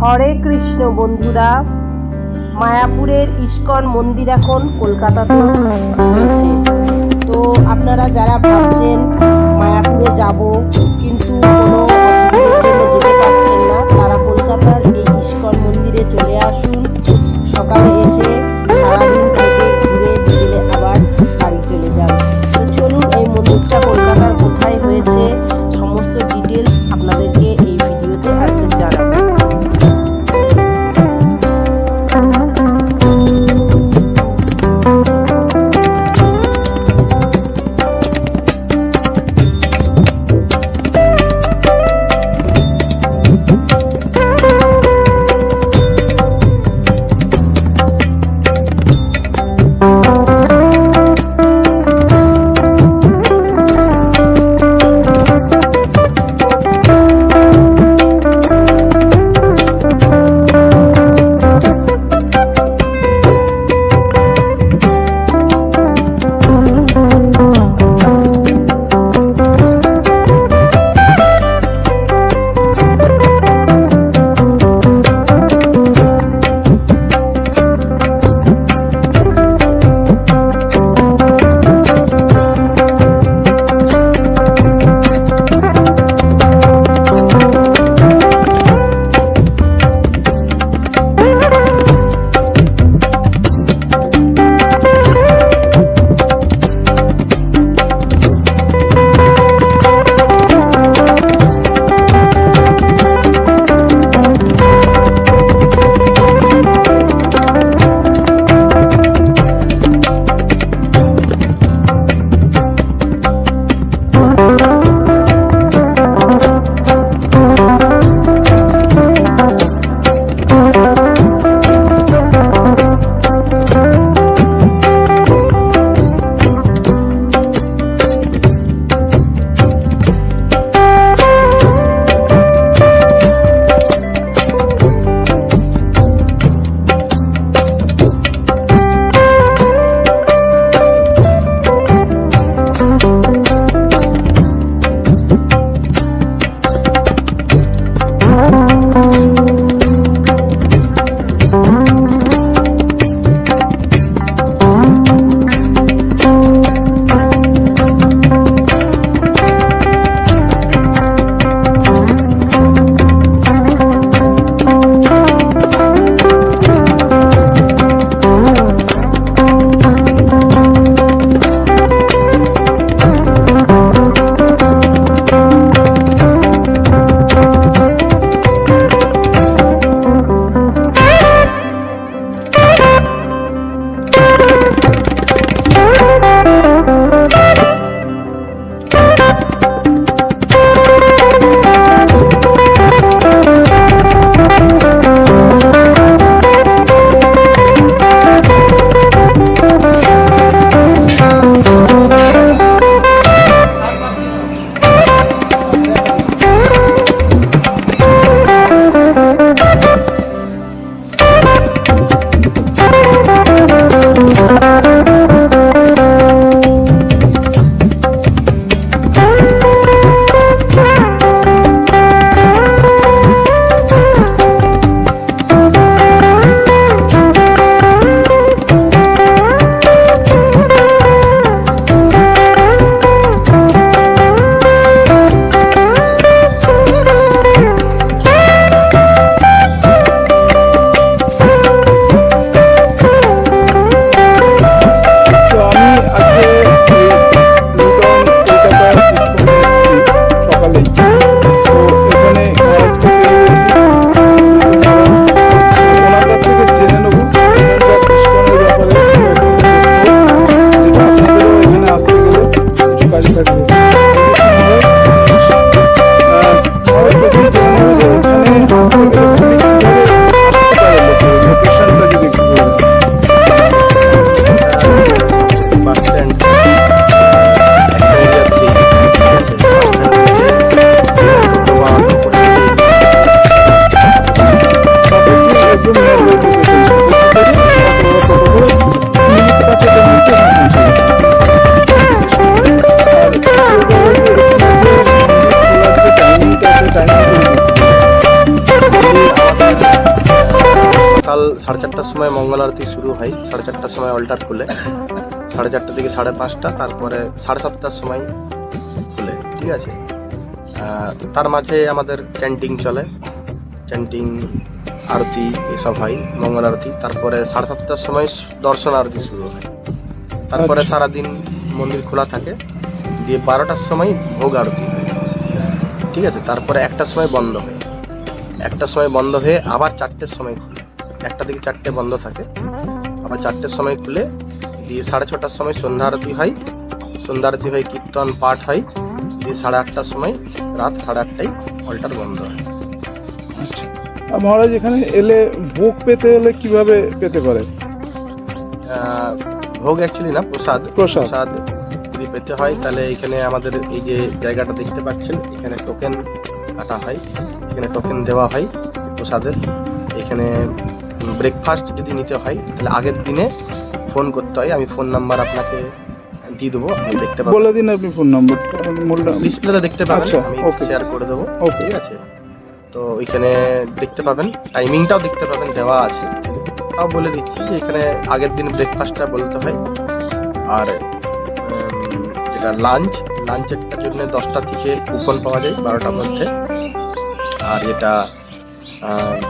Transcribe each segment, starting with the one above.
হরে কৃষ্ণ বন্ধুরা, মায়াপুরের ইস্কন মন্দির এখন কলকাতাতে রয়েছে। তো আপনারা যারা ভাবছেন মায়াপুরে যাব, কিন্তু কোনো সকাল সাড়ে চারটার সময় মঙ্গল আরতি শুরু হয়। সাড়ে চারটার সময় অল্টার খুলে। সাড়ে চারটা থেকে সাড়ে পাঁচটা তারপরে সাড়ে সাতটার সময় খুলে ঠিক আছে? তার মাঝে আমাদের ক্যান্টিন চলে। ক্যান্টিন আরতি এসব হয় মঙ্গল আরতি। তারপরে সাড়ে সাতটার সময় দর্শন আরতি শুরু হয়। তারপরে আচ্ছা। সারাদিন মন্দির খোলা থাকে। দিয়ে বারোটার সময় ভোগ আরতি হয়। ঠিক আছে? তারপরে একটার সময় বন্ধ হয়। একটার সময় বন্ধ হয়ে আবার চারটের সময় খুলে। একটা থেকে চারটে বন্ধ থাকে। আবার চারটের সময় খুলে দিয়ে সাড়ে ছটার সময় সন্ধ্যা আরতি হয়। সন্ধ্যা আরতি হয় কীর্তন পাঠ হয়। দিয়ে সাড়ে আটটার সময় রাত সাড়ে আটটায় অল্টার বন্ধ হয়। মহারাজ এখানে এলে ভোগ পেতে হলে কীভাবে পেতে পারে? ভোগ অ্যাকচুয়ালি না প্রসাদ। প্রসাদ। প্রসাদ যদি পেতে হয় তাহলে এখানে আমাদের এই যে জায়গাটা দেখতে পাচ্ছেন এখানে টোকেন কাটা হয়। এখানে টোকেন দেওয়া হয় প্রসাদের। এখানে ব্রেকফাস্ট যদি নিতে হয় তাহলে আগের দিনে ফোন করতে হয়। আমি ফোন নাম্বার আপনাকে দিয়ে দেবো আপনি দেখতে পাবেন। বলে দিন আপনি ফোন নম্বরটা মোল্লা ডিসপ্লেতে দেখতে পাবেন আচ্ছা, আমি. শেয়ার করে দেবো. ঠিক আছে? তো ওইখানে দেখতে পাবেন টাইমিংটাও দেখতে পাবেন দেওয়া আছে। তাও বলে দিচ্ছি যে এখানে আগের দিন ব্রেকফাস্টটা বলতে হয়। আর যেটা লাঞ্চ লাঞ্চেরটার জন্য দশটা থেকে কুপন পাওয়া যায় বারোটার মধ্যে। আর এটা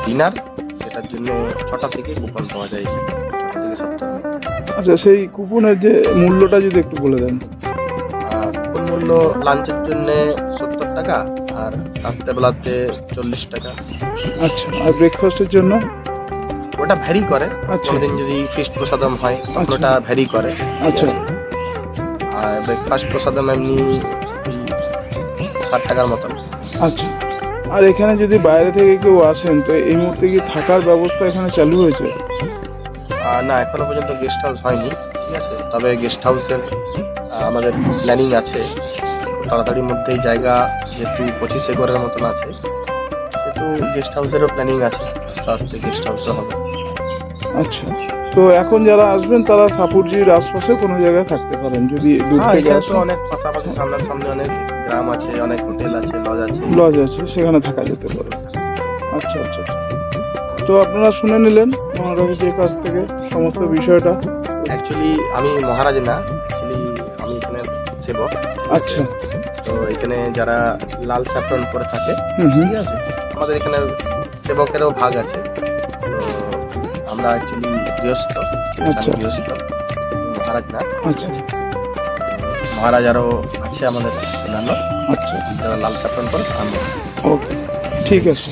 ডিনার সেটার জন্য ছটা থেকে কুপন পাওয়া যায়। ছটা থেকে আচ্ছা সেই কুপনের যে মূল্যটা যদি একটু বলে দেন। কুপন মূল্য লাঞ্চের জন্য সত্তর টাকা আর রাত্রেবেলাতে চল্লিশ টাকা। আচ্ছা আর ব্রেকফাস্টের জন্য? ওটা ভ্যারি করে। আচ্ছা। কোনোদিন যদি ফিস্ট প্রসাদম হয় তখন। ওটা ভ্যারি করে। আচ্ছা। আর ব্রেকফাস্ট প্রসাদম এমনি ষাট টাকার মতন। আচ্ছা। আর এখানে যদি বাইরে থেকে কেউ আসেন তো এই মুহূর্তে কি থাকার ব্যবস্থা এখানে চালু হয়েছে? আর না এখনও পর্যন্ত গেস্ট হাউস হয়নি ঠিক আছে? তবে গেস্ট হাউসের আমাদের প্ল্যানিং আছে। তাড়াতাড়ির মধ্যেই জায়গা যেহেতু পঁচিশ একরের মতন আছে সেহেতু গেস্ট হাউসেরও প্ল্যানিং আছে। আস্তে আস্তে গেস্ট হাউসও হবে। আচ্ছা। তো এখন যারা আসবেন তারা সাপুরজির আশপাশে কোনো জায়গায় থাকতে পারেন যদি দূর হ্যাঁ থেকে আসেন। অনেক পাশাপাশি সামনের সামনে অনেক গ্রাম আছে অনেক হোটেল আছে লজ আছে। লজ আছে সেখানে থাকা যেতে পারে। আচ্ছা আচ্ছা। তো আপনারা শুনে নিলেন মহারাজের কাছ থেকে সমস্ত বিষয়টা। অ্যাকচুয়ালি আমি মহারাজ না অ্যাকচুয়ালি আমি এখানে সেবক। আচ্ছা। তো এখানে যারা লাল স্যাফরন করে থাকে ঠিক আছে? আমাদের এখানে সেবকেরও ভাগ আছে। আমরা অ্যাকচুয়ালি গৃহস্থ আচ্ছা। গৃহস্থ মহারাজ না। আচ্ছা। মহারাজ আরও আছে আমাদের অন্যান্য। আচ্ছা। যারা লাল স্যাফরন করে আমরা ওকে ঠিক আছে।